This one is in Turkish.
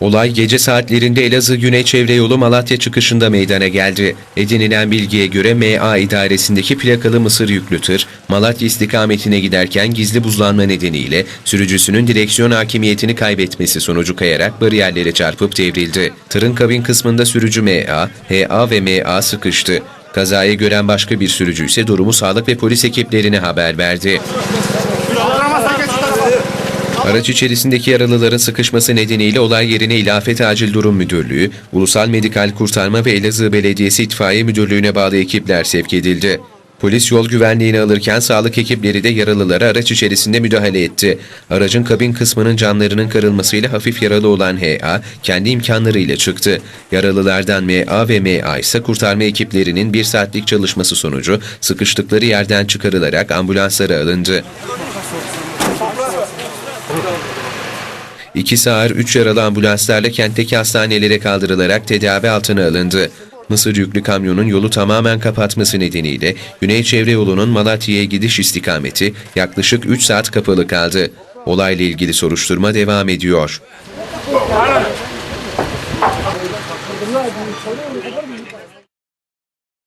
Olay gece saatlerinde Elazığ Güney Çevre Yolu Malatya çıkışında meydana geldi. Edinilen bilgiye göre MA idaresindeki plakalı mısır yüklü tır, Malatya istikametine giderken gizli buzlanma nedeniyle sürücüsünün direksiyon hakimiyetini kaybetmesi sonucu kayarak bariyerlere çarpıp devrildi. Tırın kabin kısmında sürücü MA, HA ve MA sıkıştı. Kazayı gören başka bir sürücü ise durumu sağlık ve polis ekiplerine haber verdi. Araç içerisindeki yaralıların sıkışması nedeniyle olay yerine İlafet Acil Durum Müdürlüğü, Ulusal Medikal Kurtarma ve Elazığ Belediyesi İtfaiye Müdürlüğü'ne bağlı ekipler sevk edildi. Polis yol güvenliğini alırken sağlık ekipleri de yaralılara araç içerisinde müdahale etti. Aracın kabin kısmının camlarının kırılmasıyla hafif yaralı olan HA kendi imkanlarıyla çıktı. Yaralılardan MA ve MA ise kurtarma ekiplerinin bir saatlik çalışması sonucu sıkıştıkları yerden çıkarılarak ambulanslara alındı. İki ağır, üç yaralı ambulanslarla kentteki hastanelere kaldırılarak tedavi altına alındı. Mısır yüklü kamyonun yolu tamamen kapatması nedeniyle Güney Çevre Yolu'nun Malatya'ya gidiş istikameti yaklaşık 3 saat kapalı kaldı. Olayla ilgili soruşturma devam ediyor.